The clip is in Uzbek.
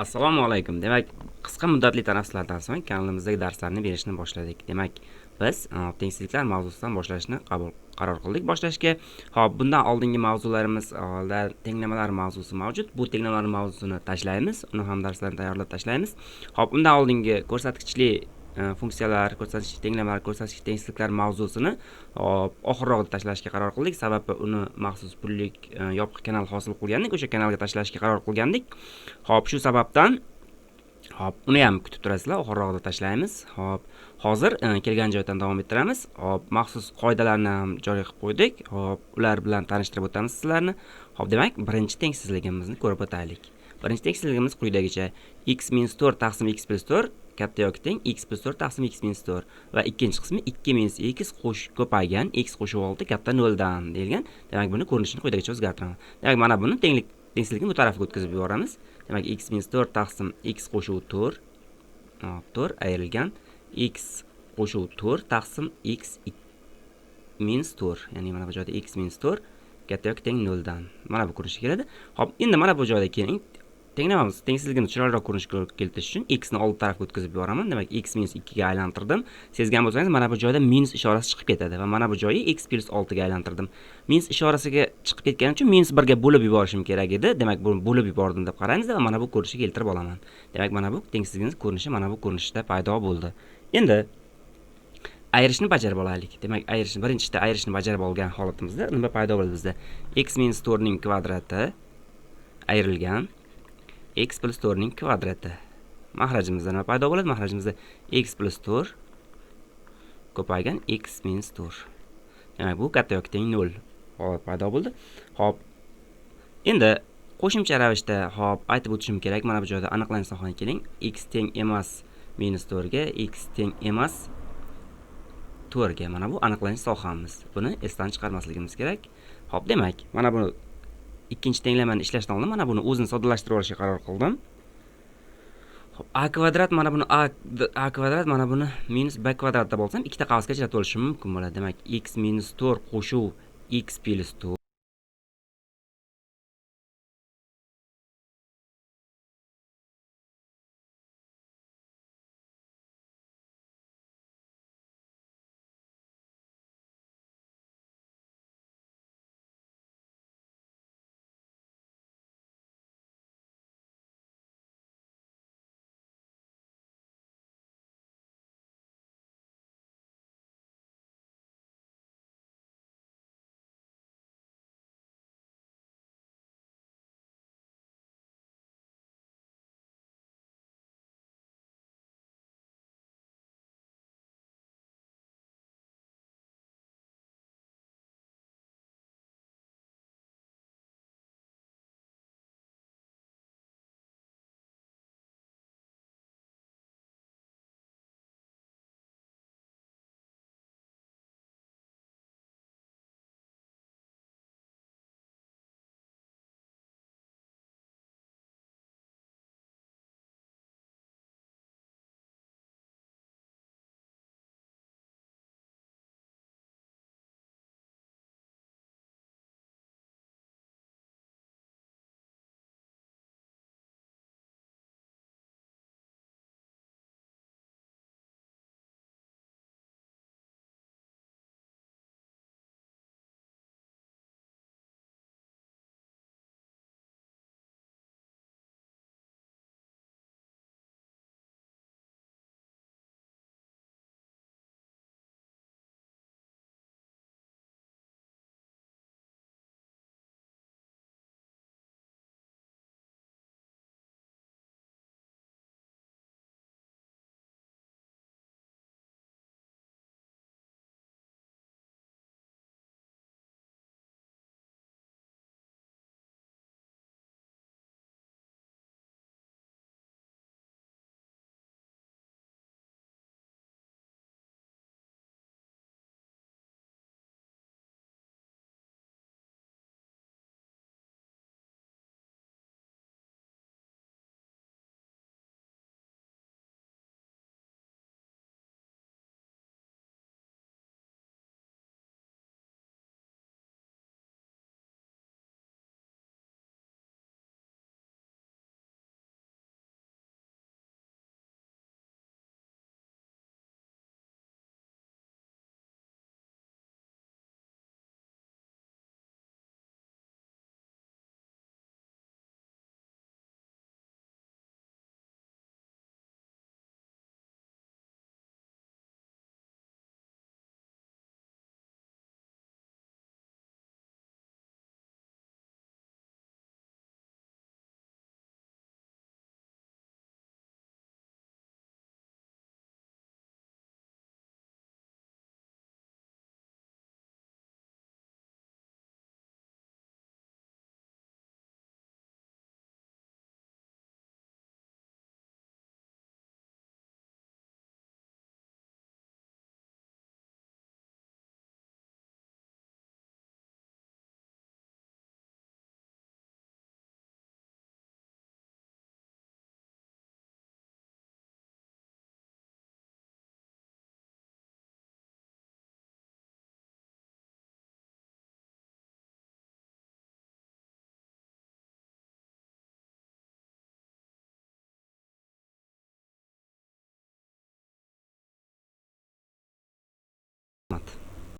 Assalomu alaykum. Demak, qisqa muddatli tanaffuslardan so'ng kanalimizdagi darslarni berishni boshladik. Demak, biz e, tengsizliklar mavzusidan boshlashni qabul qaror qildik boshlashga. Xo'p, bundan oldingi mavzularimiz e, tenglamalar mavzusi mavjud. Bu tenglamalar mavzusini tashlaymiz, uni ham darslarni tayyorlab tashlaymiz. Xo'p, undan oldingi ko'rsatkichli Э, funksiyalar, ko'rsatkich tenglamalar, ko'rsatkich tengsizliklar mavzusini hop oxirroqda tashlashga qaror qildik. Sababi uni maxsus pullik e, yopiq kanal hosil qilgandik, o'sha kanalga tashlashga qaror qilgandik. hop shu sababdan Hop, uni ham kutib turasizlar, oxirroqda tashlaymiz. Hop, hozir e, kelgan joydan davom ettiramiz. Hop, maxsus qoidalarni ham joriy qilib qo'ydik. Hop, ular bilan tanishtirib o'tamiz sizlarni. Hop, demak, birinchi tengsizligimizni ko'rib o'taylik. Birinchi tengsizligimiz quyidagicha: x 4 taqsim x 4 katta yoki teng x 4 taqsim x 4 va ikkinchi qismi 2 x qo'sh ko'paygan x qo'shib 6 katta 0 dan deyilgan. Demak, buni ko'rinishini quyidagicha o'zgartiraman. Demak, mana buni tenglik tengsizlikni bu tarafga o'tkazib yuboramiz. demak x minus to'rt taqsim x qo'shuv to'rt to'rt ayrilgan x qo'shuv to'rt taqsim x minus to'rt ya'ni mana bu joyda x minus to'rt katta yoki teng noldan mana bu ko'rinishga keladi ho'p endi mana bu joyda keling tenglamamiz tengsizligini chiroyliroq ko'rinishga keltirish uchun x ni old tarafga o'tkazib yuboraman. Demak x minus ikkiga aylantirdim. Sezgan bo'lsangiz mana bu joyda minus ishorasi chiqib ketadi va mana bu joyi x plyus oltiga aylantirdim. Minus ishorasiga chiqib ketgani uchun minus birga bo'lib yuborishim kerak edi. Demak buni bo'lib yubordim deb qaraymiz va mana bu ko'rinishga keltirib olaman. Demak mana bu tengsizligimiz ko'rinishi mana bu ko'rinishda paydo bo'ldi. Endi ayirishni bajarib olaylik. Demak ayirishni birinchida ayirishni bajarib olgan holatimizda nima paydo bo'ldi bizda? X minus to'rtning kvadrati ayrilgan. X plus 4 ning kvadrati. Mahrajimizda nima paydo bo'ladi? Mahrajimizda x plus 4 ko'paygan x minus 4. Demak, bu katta yoki teng 0 holat paydo bo'ldi. Xo'p. Endi qo'shimcha ravishda hop aytib o'tishim kerak. Mana bu joyda aniqlanish sohani keling. x teng emas minus 4 ga, x teng emas 4 ga. Mana bu aniqlanish sohamiz. Buni esdan chiqarmasligimiz kerak. Xo'p, demak, mana buni ikkinchi tenglamani ishlashdan oldin mana buni o'zini soddalashtirib olishga qaror qildim. Xo'p, a kvadrat mana buni a, a kvadrat mana buni minus b kvadrat deb olsam ikkita qavsga ajratib olishim mumkin bo'ladi. Demak x minus to'rt qo'shuv x plyus to'rt